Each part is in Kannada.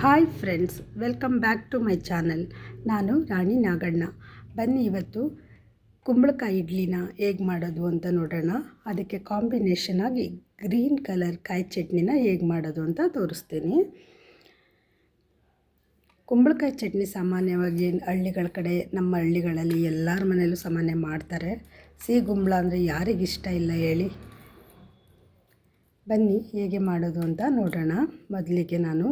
Hi friends, welcome back to my channel. ನಾನು ರಾಣಿ ನಾಗಣ್ಣ. ಬನ್ನಿ ಇವತ್ತು ಕುಂಬಳಕಾಯಿ ಇಡ್ಲಿನ ಹೇಗೆ ಮಾಡೋದು ಅಂತ ನೋಡೋಣ. ಅದಕ್ಕೆ ಕಾಂಬಿನೇಷನ್ ಆಗಿ ಗ್ರೀನ್ ಕಲರ್ ಕಾಯಿ ಚಟ್ನಿನ ಹೇಗೆ ಮಾಡೋದು ಅಂತ ತೋರಿಸ್ತೀನಿ. ಕುಂಬಳಕಾಯಿ ಚಟ್ನಿ ಸಾಮಾನ್ಯವಾಗಿ ಹಳ್ಳಿಗಳ ಕಡೆ, ನಮ್ಮ ಹಳ್ಳಿಗಳಲ್ಲಿ ಎಲ್ಲರ ಮನೆಯಲ್ಲೂ ಸಾಮಾನ್ಯ ಮಾಡ್ತಾರೆ. ಸಿಹಿ ಗುಂಬಳ ಅಂದರೆ ಯಾರಿಗಿಷ್ಟ ಇಲ್ಲ ಹೇಳಿ. ಬನ್ನಿ ಹೇಗೆ ಮಾಡೋದು ಅಂತ ನೋಡೋಣ. ಮೊದಲಿಗೆ ನಾನು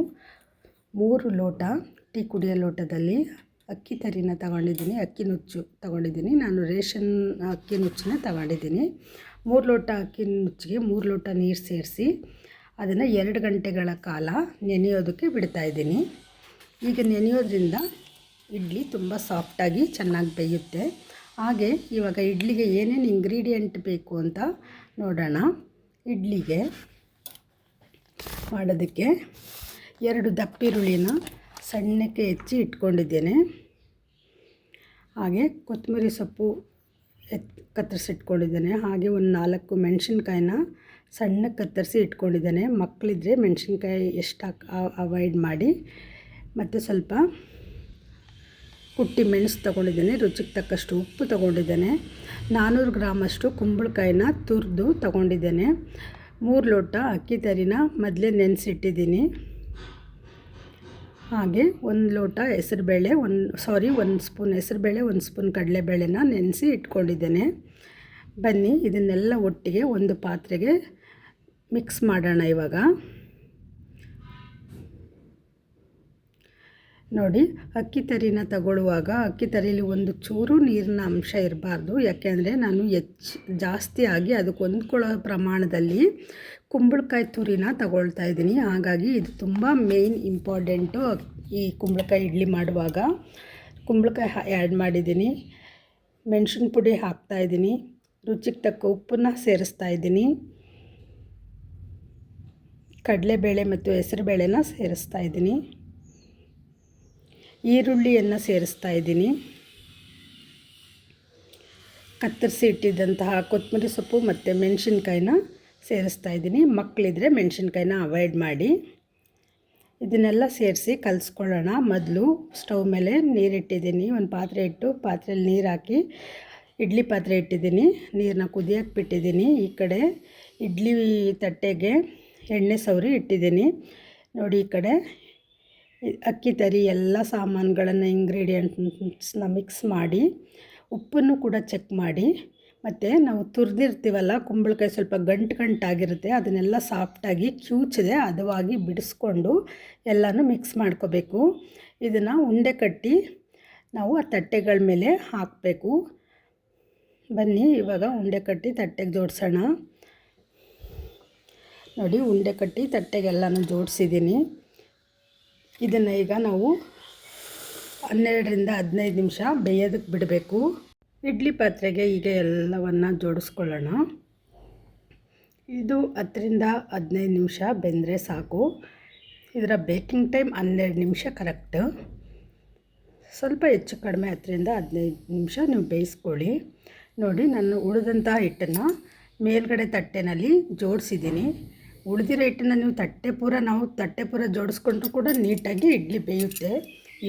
ಮೂರು ಲೋಟ ಟೀ ಕುಡಿಯೋ ಲೋಟದಲ್ಲಿ ಅಕ್ಕಿ ತರಿನ ತಗೊಂಡಿದ್ದೀನಿ, ಅಕ್ಕಿ ನುಚ್ಚು ತಗೊಂಡಿದ್ದೀನಿ. ನಾನು ರೇಷನ್ ಅಕ್ಕಿ ನುಚ್ಚನ್ನ ತಗೊಂಡಿದ್ದೀನಿ. ಮೂರು ಲೋಟ ಅಕ್ಕಿ ನುಚ್ಚಿಗೆ ಮೂರು ಲೋಟ ನೀರು ಸೇರಿಸಿ ಅದನ್ನು ಎರಡು ಗಂಟೆಗಳ ಕಾಲ ನೆನೆಯೋದಕ್ಕೆ ಬಿಡ್ತಾಯಿದ್ದೀನಿ ಈಗ ನೆನೆಯೋದ್ರಿಂದ ಇಡ್ಲಿ ತುಂಬ ಸಾಫ್ಟಾಗಿ ಚೆನ್ನಾಗಿ ಬೇಯುತ್ತೆ. ಹಾಗೆ ಇವಾಗ ಇಡ್ಲಿಗೆ ಏನೇನು ಇಂಗ್ರೀಡಿಯೆಂಟ್ ಬೇಕು ಅಂತ ನೋಡೋಣ. ಇಡ್ಲಿಗೆ ಮಾಡೋದಕ್ಕೆ ಎರಡು ದಪ್ಪಿರುಳಿನ ಸಣ್ಣಕ್ಕೆ ಹೆಚ್ಚಿ ಇಟ್ಕೊಂಡಿದ್ದೇನೆ. ಹಾಗೆ ಕೊತ್ತಂಬರಿ ಸೊಪ್ಪು ಎತ್, ಕತ್ತರಿಸಿಟ್ಕೊಂಡಿದ್ದೇನೆ. ಹಾಗೆ ಒಂದು ನಾಲ್ಕು ಮೆಣಸಿನ್ಕಾಯಿನ ಸಣ್ಣಕ್ಕೆ ಕತ್ತರಿಸಿ ಇಟ್ಕೊಂಡಿದ್ದೇನೆ. ಮಕ್ಕಳಿದ್ರೆ ಮೆಣಸಿನ್ಕಾಯಿ ಎಷ್ಟು ಅವಾಯ್ಡ್ ಮಾಡಿ. ಮತ್ತು ಸ್ವಲ್ಪ ಕುಟ್ಟಿ ಮೆಣಸು ತೊಗೊಂಡಿದ್ದೇನೆ. ರುಚಿಗೆ ತಕ್ಕಷ್ಟು ಉಪ್ಪು ತೊಗೊಂಡಿದ್ದೇನೆ. ನಾನ್ನೂರು ಗ್ರಾಮಷ್ಟು ಕುಂಬಳಕಾಯಿನ ತುರಿದು ತೊಗೊಂಡಿದ್ದೇನೆ. ಮೂರು ಲೋಟ ಅಕ್ಕಿ ತರಿನ ಮೊದಲೇ ನೆನೆಸಿಟ್ಟಿದ್ದೀನಿ. ಹಾಗೆ ಒಂದು ಲೋಟ ಹೆಸರುಬೇಳೆ, ಒಂದು ಸಾರಿ ಒಂದು ಸ್ಪೂನ್ ಹೆಸರುಬೇಳೆ, ಒಂದು ಸ್ಪೂನ್ ಕಡಲೆಬೇಳೆನ ನೆನೆಸಿ ಇಟ್ಕೊಂಡಿದ್ದೇನೆ. ಬನ್ನಿ, ಇದನ್ನೆಲ್ಲ ಒಟ್ಟಿಗೆ ಒಂದು ಪಾತ್ರೆಗೆ ಮಿಕ್ಸ್ ಮಾಡೋಣ ಇವಾಗ. ನೋಡಿ, ಅಕ್ಕಿ ತರಿನ ತಗೊಳ್ಳುವಾಗ ಅಕ್ಕಿ ತರೀಲಿ ಒಂದು ಚೂರು ನೀರಿನ ಅಂಶ ಇರಬಾರ್ದು. ಯಾಕೆಂದರೆ ನಾನು ಹೆಚ್ಚು, ಜಾಸ್ತಿ ಆಗಿ ಅದಕ್ಕೆ ಹೊಂದ್ಕೊಳ್ಳೋ ಪ್ರಮಾಣದಲ್ಲಿ ಕುಂಬಳಕಾಯಿ ತುರಿನ ತಗೊಳ್ತಾ ಇದ್ದೀನಿ. ಹಾಗಾಗಿ ಇದು ತುಂಬ ಮೇಯ್ನ್ ಇಂಪಾರ್ಟೆಂಟು ಈ ಕುಂಬಳಕಾಯಿ ಇಡ್ಲಿ ಮಾಡುವಾಗ. ಕುಂಬಳಕಾಯಿ ಆ್ಯಡ್ ಮಾಡಿದ್ದೀನಿ. ಮೆಣಸಿನ ಪುಡಿ ಹಾಕ್ತಾಯಿದ್ದೀನಿ ರುಚಿಗೆ ತಕ್ಕ ಉಪ್ಪನ್ನ ಸೇರಿಸ್ತಾ ಇದ್ದೀನಿ. ಕಡಲೆಬೇಳೆ ಮತ್ತು ಹೆಸರುಬೇಳೆನ ಸೇರಿಸ್ತಾ ಇದ್ದೀನಿ. ಈರುಳ್ಳಿಯನ್ನು ಸೇರಿಸ್ತಾ ಇದ್ದೀನಿ. ಕತ್ತರಿಸಿ ಇಟ್ಟಿದ್ದಂತಹ ಕೊತ್ತಂಬರಿ ಸೊಪ್ಪು ಮತ್ತು ಮೆಣಸಿನ್ಕಾಯಿನ ಸೇರಿಸ್ತಾ ಇದ್ದೀನಿ. ಮಕ್ಕಳಿದ್ರೆ ಮೆಣಸಿನ್ಕಾಯಿನ ಅವಾಯ್ಡ್ ಮಾಡಿ. ಇದನ್ನೆಲ್ಲ ಸೇರಿಸಿ ಕಲಿಸ್ಕೊಳ್ಳೋಣ. ಮೊದಲು ಸ್ಟವ್ ಮೇಲೆ ನೀರಿಟ್ಟಿದ್ದೀನಿ. ಒಂದು ಪಾತ್ರೆ ಇಟ್ಟು ಪಾತ್ರೆಯಲ್ಲಿ ನೀರು ಹಾಕಿ ಇಡ್ಲಿ ಪಾತ್ರೆ ಇಟ್ಟಿದ್ದೀನಿ. ನೀರನ್ನ ಕುದಿಯೋಕೆ ಬಿಟ್ಟಿದ್ದೀನಿ. ಈ ಕಡೆ ಇಡ್ಲಿ ತಟ್ಟೆಗೆ ಎಣ್ಣೆ ಸವರಿ ಇಟ್ಟಿದ್ದೀನಿ. ನೋಡಿ ಈ ಕಡೆ ಅಕ್ಕಿ ತರಿ ಎಲ್ಲ ಸಾಮಾನುಗಳನ್ನು ಇಂಗ್ರೀಡಿಯೆಂಟ್ಸ್ನ ಮಿಕ್ಸ್ ಮಾಡಿ, ಉಪ್ಪನ್ನು ಕೂಡ ಚೆಕ್ ಮಾಡಿ. ಮತ್ತು ನಾವು ತುರಿದಿರ್ತೀವಲ್ಲ, ಕುಂಬಳಕಾಯಿ ಸ್ವಲ್ಪ ಗಂಟು ಗಂಟಾಗಿರುತ್ತೆ, ಅದನ್ನೆಲ್ಲ ಸಾಫ್ಟಾಗಿ ಕ್ಯೂಚಿದೆ ಅದವಾಗಿ ಬಿಡಿಸ್ಕೊಂಡು ಎಲ್ಲನೂ ಮಿಕ್ಸ್ ಮಾಡ್ಕೋಬೇಕು. ಇದನ್ನು ಉಂಡೆ ಕಟ್ಟಿ ನಾವು ಆ ತಟ್ಟೆಗಳ ಮೇಲೆ ಹಾಕಬೇಕು. ಬನ್ನಿ, ಇವಾಗ ಉಂಡೆ ಕಟ್ಟಿ ತಟ್ಟೆಗೆ ಜೋಡಿಸೋಣ. ನೋಡಿ, ಉಂಡೆ ಕಟ್ಟಿ ತಟ್ಟೆಗೆಲ್ಲನೂ ಜೋಡಿಸಿದ್ದೀನಿ. ಇದನ್ನು ಈಗ ನಾವು ಹನ್ನೆರಡರಿಂದ ಹದಿನೈದು ನಿಮಿಷ ಬೇಯೋದಕ್ಕೆ ಬಿಡಬೇಕು. ಇಡ್ಲಿ ಪಾತ್ರೆಗೆ ಈಗ ಎಲ್ಲವನ್ನು ಜೋಡಿಸ್ಕೊಳ್ಳೋಣ. ಇದು ಹತ್ತರಿಂದ ಹದಿನೈದು ನಿಮಿಷ ಬೆಂದರೆ ಸಾಕು. ಇದರ ಬೇಕಿಂಗ್ ಟೈಮ್ ಹನ್ನೆರಡು ನಿಮಿಷ ಕರೆಕ್ಟು. ಸ್ವಲ್ಪ ಹೆಚ್ಚು ಕಡಿಮೆ ಹತ್ತರಿಂದ ಹದಿನೈದು ನಿಮಿಷ ನೀವು ಬೇಯಿಸ್ಕೊಳ್ಳಿ. ನೋಡಿ, ನಾನು ಉಳಿದಂತಹ ಹಿಟ್ಟನ್ನು ಮೇಲ್ಗಡೆ ತಟ್ಟೆನಲ್ಲಿ ಜೋಡಿಸಿದ್ದೀನಿ. ಉಳಿದಿರೋ ಹಿಟ್ಟನ್ನು ನೀವು ತಟ್ಟೆ ಪೂರ ನಾವು ತಟ್ಟೆ ಪೂರ ಜೋಡಿಸ್ಕೊಂಡ್ರೂ ಕೂಡ ನೀಟಾಗಿ ಇಡ್ಲಿ ಬೇಯುತ್ತೆ.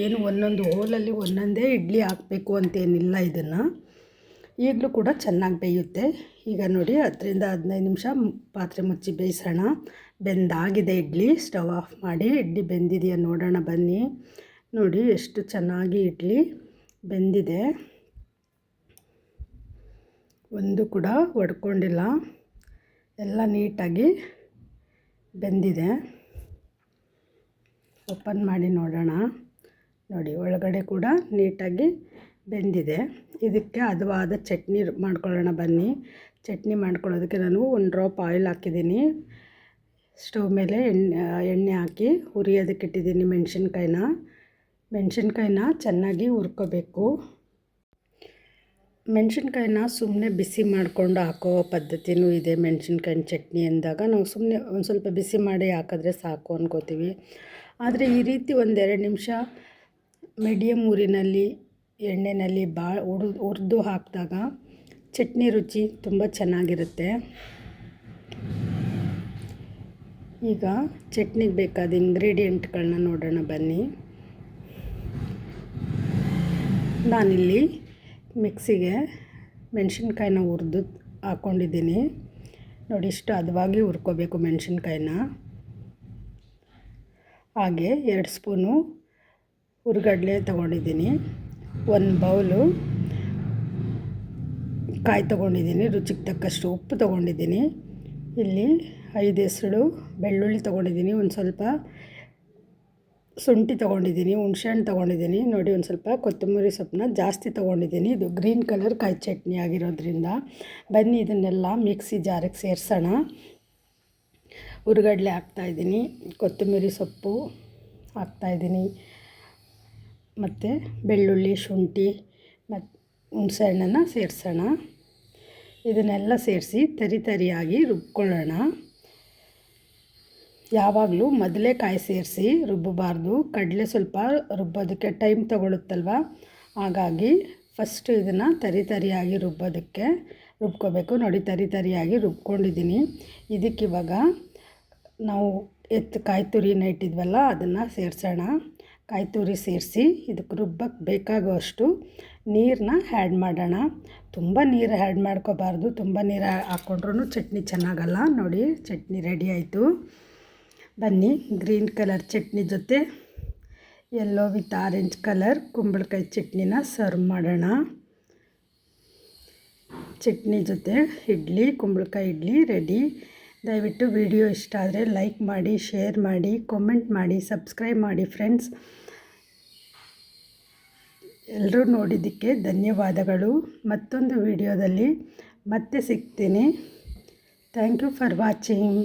ಏನು ಒಂದೊಂದು ಹೋಲಲ್ಲಿ ಒಂದೊಂದೇ ಇಡ್ಲಿ ಹಾಕಬೇಕು ಅಂತೇನಿಲ್ಲ ಇದನ್ನು. ಈಗಲೂ ಕೂಡ ಚೆನ್ನಾಗಿ ಬೇಯುತ್ತೆ. ಈಗ ನೋಡಿ ಹತ್ತರಿಂದ ಹದಿನೈದು ನಿಮಿಷ ಪಾತ್ರೆ ಮುಚ್ಚಿ ಬೇಯಿಸೋಣ. ಬೆಂದಾಗಿದೆ ಇಡ್ಲಿ. ಸ್ಟವ್ ಆಫ್ ಮಾಡಿ ಇಡ್ಲಿ ಬೆಂದಿದೆಯಾ ನೋಡೋಣ ಬನ್ನಿ. ನೋಡಿ ಎಷ್ಟು ಚೆನ್ನಾಗಿ ಇಡ್ಲಿ ಬೆಂದಿದೆ. ಒಂದು ಕೂಡ ಒಡ್ಕೊಂಡಿಲ್ಲ. ಎಲ್ಲ ನೀಟಾಗಿ ಬೆಂದಿದೆ. ಓಪನ್ ಮಾಡಿ ನೋಡೋಣ. ನೋಡಿ ಒಳಗಡೆ ಕೂಡ ನೀಟಾಗಿ ಬೆಂದಿದೆ. ಇದಕ್ಕೆ ಹದವಾದ ಚಟ್ನಿ ಮಾಡ್ಕೊಳ್ಳೋಣ ಬನ್ನಿ. ಚಟ್ನಿ ಮಾಡ್ಕೊಳ್ಳೋದಕ್ಕೆ ನಾನು ಒಂದು ಡ್ರಾಪ್ ಆಯಿಲ್ ಹಾಕಿದ್ದೀನಿ. ಸ್ಟವ್ ಮೇಲೆ ಎಣ್ಣೆ ಎಣ್ಣೆ ಹಾಕಿ ಹುರಿಯೋದಕ್ಕೆ ಇಟ್ಟಿದ್ದೀನಿ ಮೆಣಸಿನ್ಕಾಯಿನ. ಮೆಣಸಿನ್ಕಾಯಿನ ಚೆನ್ನಾಗಿ ಹುರ್ಕೋಬೇಕು. ಮೆಣಸಿನ್ಕಾಯಿನ ಸುಮ್ಮನೆ ಬಿಸಿ ಮಾಡಿಕೊಂಡು ಹಾಕೋ ಪದ್ಧತಿನೂ ಇದೆ ಮೆಣಸಿನ್ಕಾಯಿನ ಚಟ್ನಿ ಅಂದಾಗ. ನಾವು ಸುಮ್ಮನೆ ಒಂದು ಸ್ವಲ್ಪ ಬಿಸಿ ಮಾಡಿ ಹಾಕಿದ್ರೆ ಸಾಕು ಅನ್ಕೋತೀವಿ. ಆದರೆ ಈ ರೀತಿ ಒಂದೆರಡು ನಿಮಿಷ ಮೀಡಿಯಮ್ ಊರಿನಲ್ಲಿ ಎಣ್ಣೆಯಲ್ಲಿ ಭಾಳ ಉಡು ಹುರಿದು ಹಾಕಿದಾಗ ಚಟ್ನಿ ರುಚಿ ತುಂಬ ಚೆನ್ನಾಗಿರುತ್ತೆ. ಈಗ ಚಟ್ನಿಗೆ ಬೇಕಾದ ಇಂಗ್ರೀಡಿಯೆಂಟ್ಗಳನ್ನ ನೋಡೋಣ ಬನ್ನಿ. ನಾನಿಲ್ಲಿ ಮಿಕ್ಸಿಗೆ ಮೆಣಸಿನ್ಕಾಯಿನ ಹುರಿದು ಹಾಕ್ಕೊಂಡಿದ್ದೀನಿ ನೋಡಿ ಇಷ್ಟು ಹದವಾಗಿ ಹುರ್ಕೋಬೇಕು ಮೆಣಸಿನ್ಕಾಯಿನ. ಹಾಗೆ ಎರಡು ಸ್ಪೂನು ಹುರುಗಡಲೆ ತೊಗೊಂಡಿದ್ದೀನಿ. ಒಂದು ಬೌಲು ಕಾಯಿ ತೊಗೊಂಡಿದ್ದೀನಿ, ರುಚಿಗೆ ತಕ್ಕಷ್ಟು ಉಪ್ಪು ತೊಗೊಂಡಿದ್ದೀನಿ. ಇಲ್ಲಿ ಐದು ಹೆಸರು ಬೆಳ್ಳುಳ್ಳಿ ತೊಗೊಂಡಿದ್ದೀನಿ, ಒಂದು ಸ್ವಲ್ಪ ಶುಂಠಿ ತೊಗೊಂಡಿದ್ದೀನಿ, ಹುಣ್ಸೆಹಣ್ಣು ತೊಗೊಂಡಿದ್ದೀನಿ. ನೋಡಿ, ಒಂದು ಸ್ವಲ್ಪ ಕೊತ್ತಂಬರಿ ಸೊಪ್ಪನ್ನ ಜಾಸ್ತಿ ತೊಗೊಂಡಿದ್ದೀನಿ. ಇದು ಗ್ರೀನ್ ಕಲರ್ ಕಾಯಿ ಚಟ್ನಿ ಆಗಿರೋದ್ರಿಂದ. ಬನ್ನಿ, ಇದನ್ನೆಲ್ಲ ಮಿಕ್ಸಿ ಜಾರಿಗೆ ಸೇರಿಸೋಣ. ಹುರ್ಗಡ್ಲೆ ಹಾಕ್ತಾಯಿದ್ದೀನಿ ಕೊತ್ತಂಬರಿ ಸೊಪ್ಪು ಹಾಕ್ತಾಯಿದ್ದೀನಿ ಮತ್ತು ಬೆಳ್ಳುಳ್ಳಿ, ಶುಂಠಿ ಮತ್ತು ಹುಣ್ಸೆಹಣ್ಣನ್ನು ಸೇರಿಸೋಣ. ಇದನ್ನೆಲ್ಲ ಸೇರಿಸಿ ತರಿ ತರಿಯಾಗಿ ರುಬ್ಕೊಳ್ಳೋಣ. ಯಾವಾಗಲೂ ಮೊದಲೇ ಕಾಯಿ ಸೇರಿಸಿ ರುಬ್ಬಬಾರ್ದು. ಕಡಲೆ ಸ್ವಲ್ಪ ರುಬ್ಬೋದಕ್ಕೆ ಟೈಮ್ ತಗೊಳುತ್ತಲ್ವ? ಹಾಗಾಗಿ ಫಸ್ಟು ಇದನ್ನು ತರಿ ತರಿಯಾಗಿ ರುಬ್ಬೋದಕ್ಕೆ ರುಬ್ಕೋಬೇಕು. ನೋಡಿ, ತರಿ ತರಿಯಾಗಿ ರುಬ್ಕೊಂಡಿದ್ದೀನಿ. ಇದಕ್ಕಿವಾಗ ನಾವು ಎತ್ತು ಕಾಯಿ ತುರಿನ ಇಟ್ಟಿದ್ವಲ್ಲ, ಅದನ್ನು ಸೇರಿಸೋಣ. ಕಾಯಿ ತುರಿ ಸೇರಿಸಿ, ಇದಕ್ಕೆ ರುಬ್ಬಕ್ಕೆ ಬೇಕಾಗುವಷ್ಟು ನೀರನ್ನ ಆ್ಯಡ್ ಮಾಡೋಣ. ತುಂಬ ನೀರು ಆ್ಯಡ್ ಮಾಡ್ಕೋಬಾರ್ದು. ತುಂಬ ನೀರು ಹಾಕ್ಕೊಂಡ್ರೂ ಚಟ್ನಿ ಚೆನ್ನಾಗಲ್ಲ. ನೋಡಿ, ಚಟ್ನಿ ರೆಡಿ ಆಯಿತು. ಬನ್ನಿ ಗ್ರೀನ್ ಕಲರ್ ಚಟ್ನಿ ಜೊತೆ ಎಲ್ಲೋ ವಿತ್ ಆರೆಂಜ್ ಕಲರ್ ಕುಂಬಳಕಾಯಿ ಚಟ್ನಿನ ಸರ್ವ್ ಮಾಡೋಣ. ಚಟ್ನಿ ಜೊತೆ ಇಡ್ಲಿ, ಕುಂಬಳಕಾಯಿ ಇಡ್ಲಿ ರೆಡಿ ದಯವಿಟ್ಟು ವಿಡಿಯೋ ಇಷ್ಟ ಆದರೆ ಲೈಕ್ ಮಾಡಿ, ಶೇರ್ ಮಾಡಿ ಕಾಮೆಂಟ್ ಮಾಡಿ ಸಬ್ಸ್ಕ್ರೈಬ್ ಮಾಡಿ ಫ್ರೆಂಡ್ಸ್ ಎಲ್ಲರೂ ನೋಡಿದ್ದಕ್ಕೆ ಧನ್ಯವಾದಗಳು. ಮತ್ತೊಂದು ವಿಡಿಯೋದಲ್ಲಿ ಮತ್ತೆ ಸಿಗ್ತೀನಿ. Thank you for watching